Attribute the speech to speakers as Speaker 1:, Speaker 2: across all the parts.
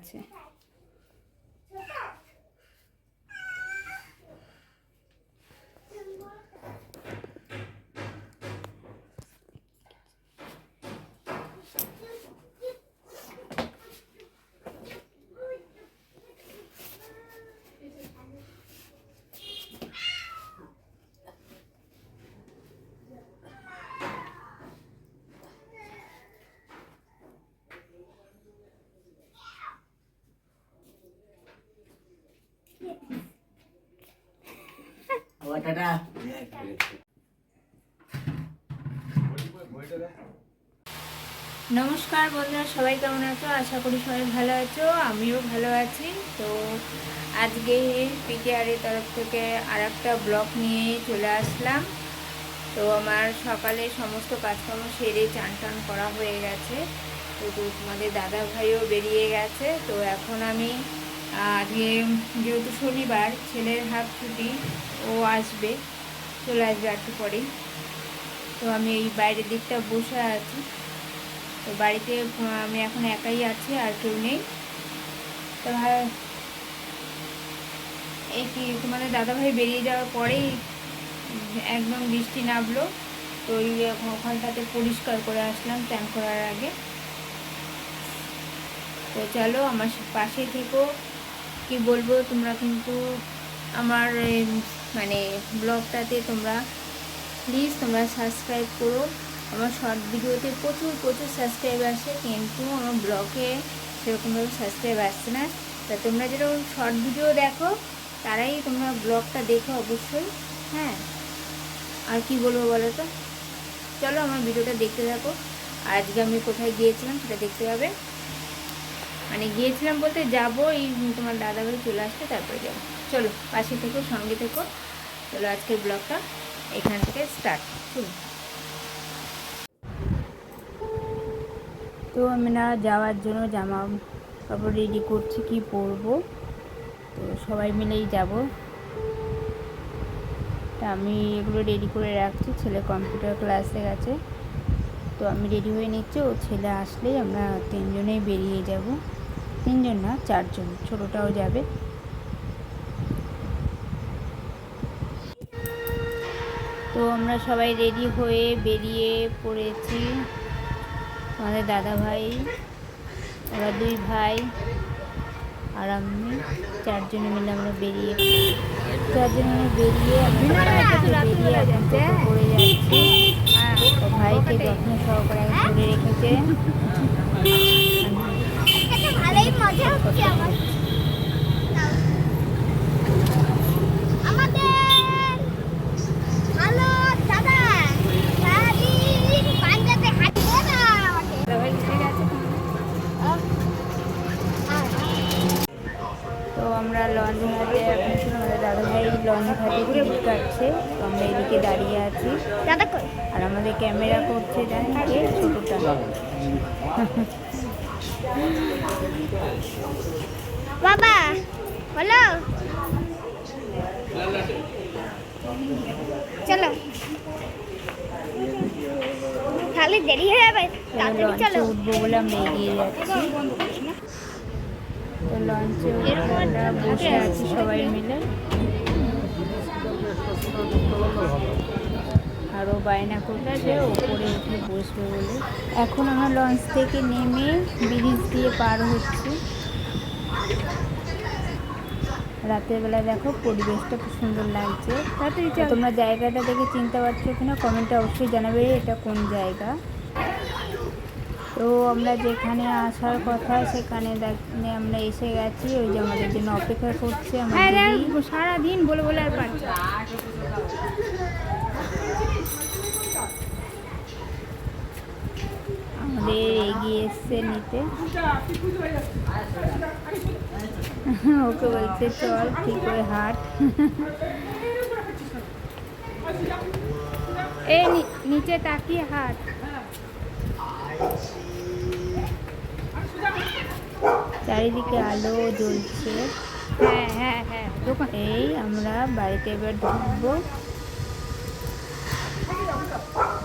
Speaker 1: আছে নমস্কার বন্ধুরা, সবাই কেমন আছো? আশা করি সবাই ভালো আছো, আমিও ভালো আছি। তো আজকে পিটিআরের তরফ থেকে আর একটা ব্লগ নিয়ে চলে আসলাম। তো আমার সকালে সমস্ত কাজকর্ম সেরে চান টান করা হয়ে গেছে। তো তোমাদের দাদা ভাইও বেরিয়ে গেছে। তো এখন আমি আজকে যেহেতু শনিবার, ছেলের হাফ ছুটি, ও আসবে, চলে আসবে একটু পরেই তো আমি এই বাইরের দিকটা বসে আছি। তো বাড়িতে আমি এখন একাই আছি আর কেউ নেই। তো এই কি তোমাদের দাদাভাই বেরিয়ে যাওয়ার পরেই একদম বৃষ্টি নামলো। তো ওই ওখানটাতে পরিষ্কার করে আসলাম চান করার আগে। তো চলো আমার পাশে থেকো। কি বলব, তোমরা কিন্তু আমার মানে ব্লগটাতে তোমরা প্লিজ তোমরা সাবস্ক্রাইব করো। আমার শর্ট ভিডিওতে প্রচুর প্রচুর সাবস্ক্রাইব আসে, কিন্তু আমার ব্লগে সেরকমভাবে সাবস্ক্রাইব আসছে না। তা তোমরা যেরকম শর্ট ভিডিও দেখো, তারাই তোমরা ব্লগটা দেখো অবশ্যই হ্যাঁ? আর কি বলব বলো তো চলো আমার ভিডিওটা দেখতে থাকো। আজকে আমি কোথায় গিয়েছিলাম সেটা দেখতে পাবে মানে গিয়েছিলাম বলতে যাব, এই তোমার দাদাভাই চলে আসবে তারপরে যাব। চলো, পাশে থেকো, সঙ্গে থেকো। চলো আজকের ব্লগটা এখান থেকে স্টার্ট শুরু তো আমরা যাওয়ার জন্য জামা কাপড় রেডি করছি, কি পরবো? তো সবাই মিলেই যাব। তা আমি এগুলো রেডি করে রাখছি, ছেলে কম্পিউটার ক্লাসে গেছে। তো আমি রেডি হয়ে নিচ্ছি, ও ছেলে আসলেই আমরা তিনজনেই বেরিয়ে যাব। তিনজন না চারজন। ছোটোটাও যাবে। তো আমরা সবাই রেডি হয়ে বেরিয়ে পড়েছি। আমাদের দাদা ভাই ওরা দুই ভাই আর আমি। চারজনে মিলে আমরা বেরিয়ে চারজনে মিলে বেরিয়ে বেরিয়ে এখন করে যাচ্ছি। তো ভাইকে যত্ন সহকারে ধরে রেখেছে
Speaker 2: ভালোই মজা হচ্ছে আমার আমাদের ভালো দাদা সারাদিন পাঞ্জাবে হাঁটবে না আমাকে
Speaker 1: দাদা ভাই উঠে গেছে তো আমরা লঞ্চ ঘাটে এখন ছিল আমাদের দাদা লঞ্চ ঘাটে টিকিট কাটছে তো আমরা এদিকে দাঁড়িয়ে আছি। আর আমাদের ক্যামেরা করছে জানেন কে ছোটোটা।
Speaker 2: বাবা বলো। চলো। তাহলে দেরি হয়ে যাবে তাড়াতাড়ি চলো।
Speaker 1: উঠবো বলে আমরা এগিয়ে যাচ্ছি। লঞ্চে বসে আছি সবাই মিলে। আরও বায়না করছে ওপরে উঠে বসবে বলে। এখন আমরা লঞ্চ থেকে নেমে ব্রিজ দিয়ে পার হচ্ছি। রাতের বেলা দেখো পরিবেশটা খুব সুন্দর লাগছে। তোমরা জায়গাটা দেখে চিনতে পারছ কিনা কমেন্টে অবশ্যই জানাবে এটা কোন জায়গা। তো আমরা যেখানে আসার কথা সেখানে দেখ- আমরা এসে গেছি ওই যে আমাদের জন্য অপেক্ষা করছে
Speaker 2: হ্যাঁ,
Speaker 1: আমাদের সারাদিন বলে বলে আর পারছি আমাদের এগিয়ে এসছে নিতে। ওকে বলছে চল ঠিক করে হাট। এই নিচে তাকিয়ে হাট। চারিদিকে আলো জ্বলছে। হ্যাঁ হ্যাঁ হ্যাঁ এই আমরা বাড়িতে এবার ঢুকবো।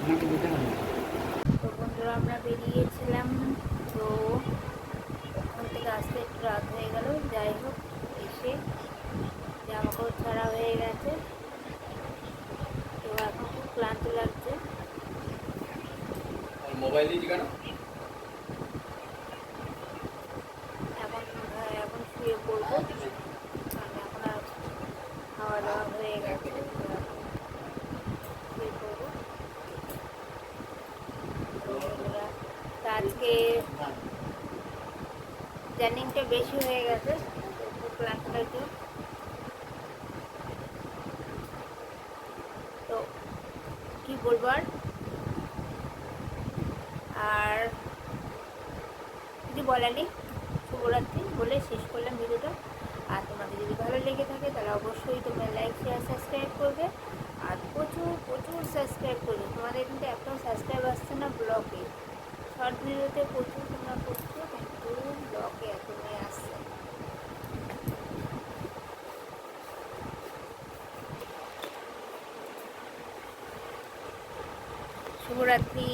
Speaker 1: তো বন্ধুরা আমরা বেরিয়েছিলাম। তো ওখান থেকে আসতে একটু রাত হয়ে গেল। যাই হোক এসে জামা কাপড় ছাড়া হয়ে গেছে। তো এখন খুব ক্লান্ত লাগছে।
Speaker 3: মোবাইল কেন?
Speaker 1: এখন হ্যাঁ, এখন শুয়ে পড়ব। এখন আর খাওয়া দাওয়া হয়ে গেছে তো এখন শুয়ে পড়ব তো বন্ধুরা, তো আজকে জার্নিংটা বেশি হয়ে গেছে ক্লান্ত লাগছে তো কি বলব আর? আর কিছু বলার নেই। শুভরাত্রি বলে শেষ করলাম ভিডিওটা। আর তোমাদের যদি ভালো লেগে থাকে, তাহলে অবশ্যই তোমরা লাইক শেয়ার সাবস্ক্রাইব করবে। আর প্রচুর প্রচুর সাবস্ক্রাইব করবে। তোমাদের কিন্তু একটাও সাবস্ক্রাইব আসছে না ব্লগে। শর্ট ভিডিওতে প্রচুর তোমরা করছ কিন্তু ব্লগে একদমই আসছে। শুভরাত্রি।